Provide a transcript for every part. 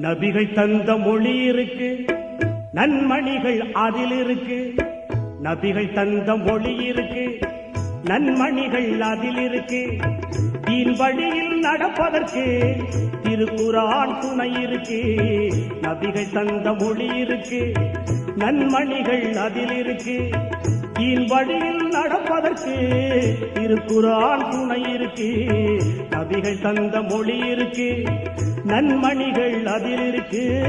நபிகள் தந்த மொழி இருக்கு நன்மணிகள் அதில் இருக்கு. நபிகள் தந்த மொழி இருக்கு நன்மணிகள் அதில் இருக்கு. தீன் வழியில் நடப்பதற்கு திருக்குறான் துணை இருக்கு. நபிகள் தந்த மொழி இருக்கு நன்மணிகள் அதில் இருக்கு. தீன் வழியில் நடப்பதற்கு திருக்குறான் துணை இருக்கு. நபிகள் தந்த மொழி இருக்கு. நன்மணிகள் அதில் இருக்கு.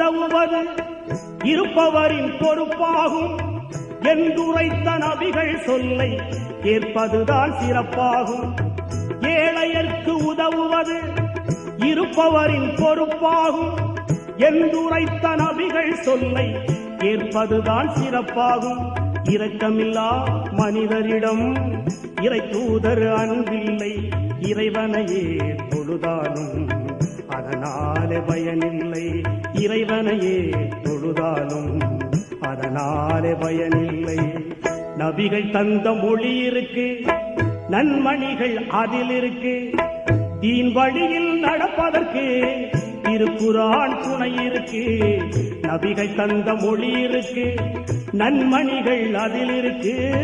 உதவுவது இருப்பவரின் பொறுப்பாகும் என்றுரைத்த நபிகள் சொல்லை கேட்பதுதான் சிறப்பாகும். ஏழையர்க்கு உதவுவது இருப்பவரின் பொறுப்பாகும் என்றுரைத்த நபிகள் சொல்லை கேட்பதுதான் சிறப்பாகும். இரக்கமில்லா மனிதரிடம் இறை தூதர் அன்பில்லை இறைவனையே பொழுதானும் அதனாலே பயனில்லை. இறைவனையே தொழுதாலும் அதனாலே பயனில்லை. நபிகள் தந்த மொழி இருக்கு நன்மணிகள் அதில் இருக்கு. தீன் வழியில் நடப்பதற்கு திருக்குறான் துணை இருக்கு. நபிகள் தந்த மொழி இருக்கு நன்மணிகள் அதில் இருக்கு.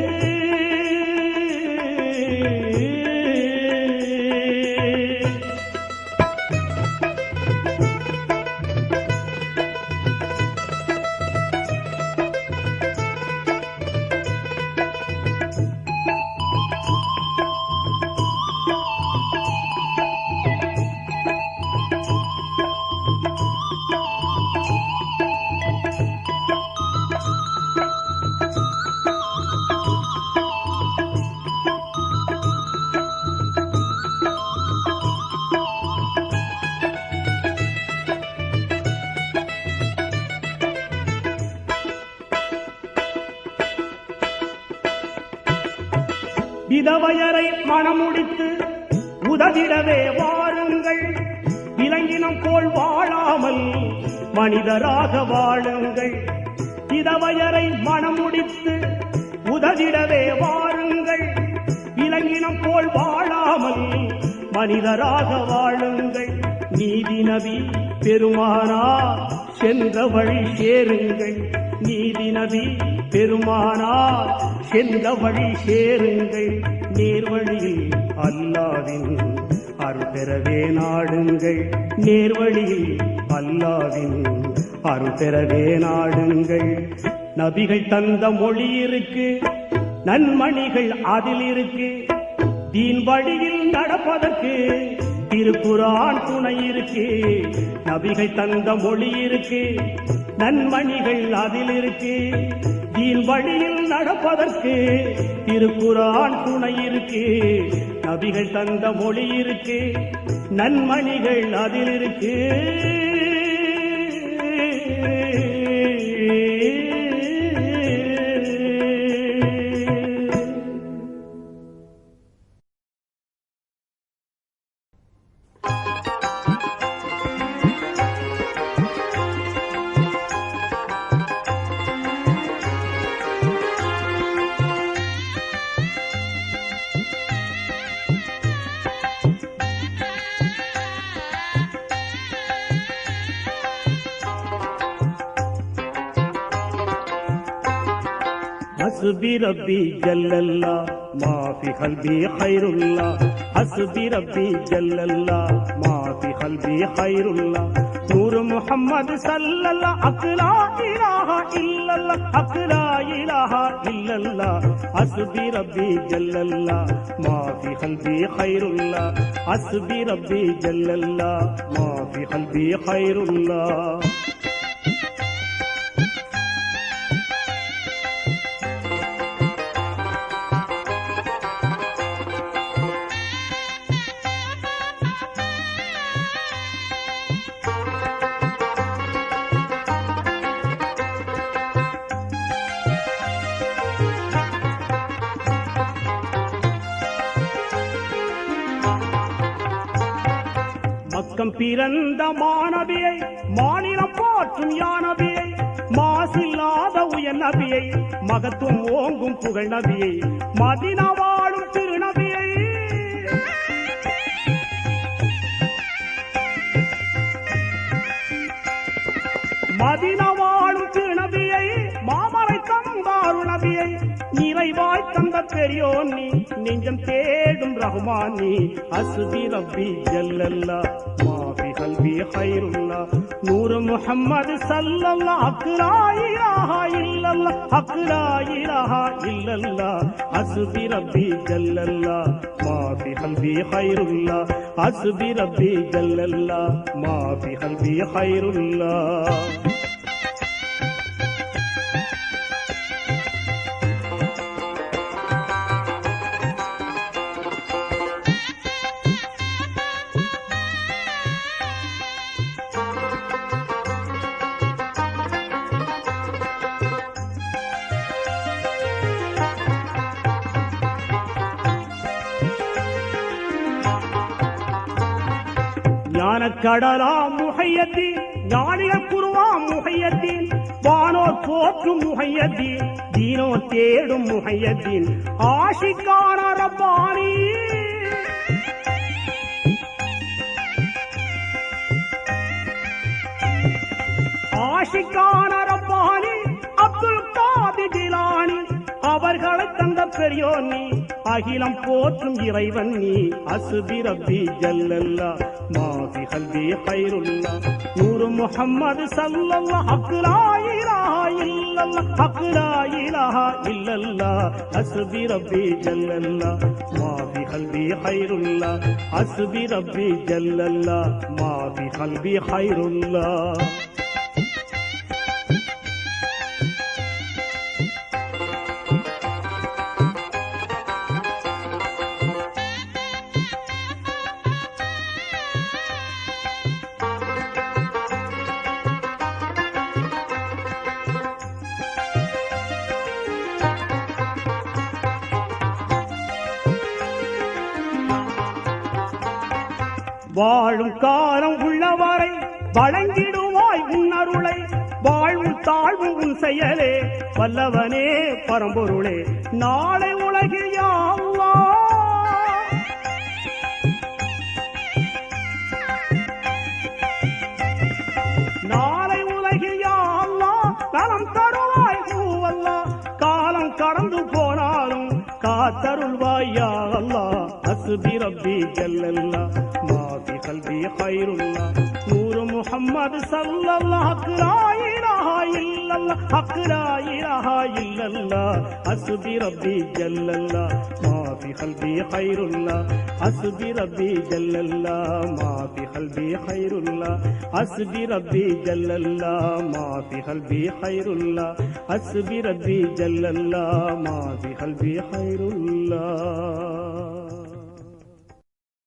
விதவையரை மனமுடித்து உதவிடவே வாழுங்கள். விலங்கினம் போல் வாழாமல் மனிதராக வாழுங்கள். விதவையரை மனமுடித்து உதவிடவே வாருங்கள் விலங்கினம் போல் வாழாமல் மனிதராக வாழுங்கள். நீதி நபி பெருமானா சென்ற வழி சேருங்கள். நீதி நபி பெருமானார் சென்ற வழி சேருங்கள். நேர்வழியில் அல்லாவின் அருபெறவே நாடுங்கள். நேர்வழியில் அல்லாவின் அருபெறவே நாடுங்கள். நபிகள் தந்த மொழி இருக்கு நன்மணிகள் அதில் இருக்கு. தீன் வழியில் நடப்பதற்கு திருக்குறான் துணை இருக்கு. நபிகள் தந்த மொழி இருக்கு நன்மணிகள் அதில் இருக்கு. தீன் வழியில் நடப்பதற்கு திருக்குறான் துணை இருக்கு. நபிகள் தந்த மொழி இருக்கு. நன்மணிகள் அதில் حسبي ربي جل الله. ما في قلبي خير الله. حسبي ربي جل الله. ما في قلبي خير الله. نور محمد صلى الله. حق لا إله إلا الله. حق لا إله إلا الله. حسبي ربي جل الله. ما في قلبي خير الله. حسبي ربي جل الله. ما في قلبي خير الله. பக்கம் பிறந்த மாணவியை மாநிலம் போற்றும் யானவியை மாசில்லாத உயர் நபியை மகத்துவம் ஓங்கும் புகழ் நபியை மதினவா தந்த பெரியோன் நீ நெஞ்சம் தேடும் ரஹ்மான் நீ. அசுதி ரப்பி ஜல்லல்லா மாபி கல்வி ஹைருல்லா. நூறு முஹம்மது சல்லல்லா அக்ராயிலாஹா இல்லல்லா அக்ராயிலாஹா இல்லல்லா. அசுதி ரப்பி ஜல்லல்லா மாபி கல்வி ஹைருல்லா. அசுதி ரப்பி ஜல்லல்லா மாபி கல்வி ஹைருல்லா. மனக்கடலாம் கடலா முகையத்தீன் ஞானிய குருவா முகையத்தீன் வானோர் போற்றும் முகையத்தீன் தீனோ தேடும் முகையத்தீன். ஆஷிக்கான ரப்பானி. ஆஷிக்கான ரப்பானி அப்துல் காதி ஜிலானி. அவர்களை தந்த பெரியோர் நீ அகிலம் போற்றும் இறைவன் நீ. அசுபி ரப்பி ஜல்லல்லா மாபி கல்வி ஹைருல்லா நூறு முகம்மது சல்லல்லா அக்லா இல்லல்லா அக்லா இல்லல்லா. அசுபி ரப்பி ஜல்லல்லா மாபி கல்வி ஹைருல்லா அசுபி ரப்பி ஜல்லல்லா மாபி கல்வி ஹைருல்லா வாழும் காலம் உள்ளவரை வழங்கிடுவாய் உன் அருளை. வாழ்வும் தாழ்வும் உன் செயலே. வல்லவனே பரம்பொருளே நாளை உலகில் யாவா நாளை உலகில் யாவா அல்லாஹ் நலம் தருவாய் பூவல்லா. காலம் கடந்து போனாலும் காத்தருள்வாய் யா அசுபி ரப்பி ஜல்லல்லா. மாபி கல்வி ஹைருல்லா நூறு முஹம்மது சல்லல்லாஹ் அக்லா இலாஹா இல்லல்லா அக்லா இலாஹா இல்லல்லா அஸ்பி ரப்பி ஜல்லல்லா மாபி கல்வி ஹைருல்லா அஸ்பி ரப்பி ஜல்லல்லா மாபி கல்வி ஹைருல்லா அஸ்பி ரப்பி ஜல்லல்லா மாபி கல்வி ஹைருல்லா அஸ்பி ரப்பி ஜல்லல்லா மாபி கல்வி ஹைருல்லா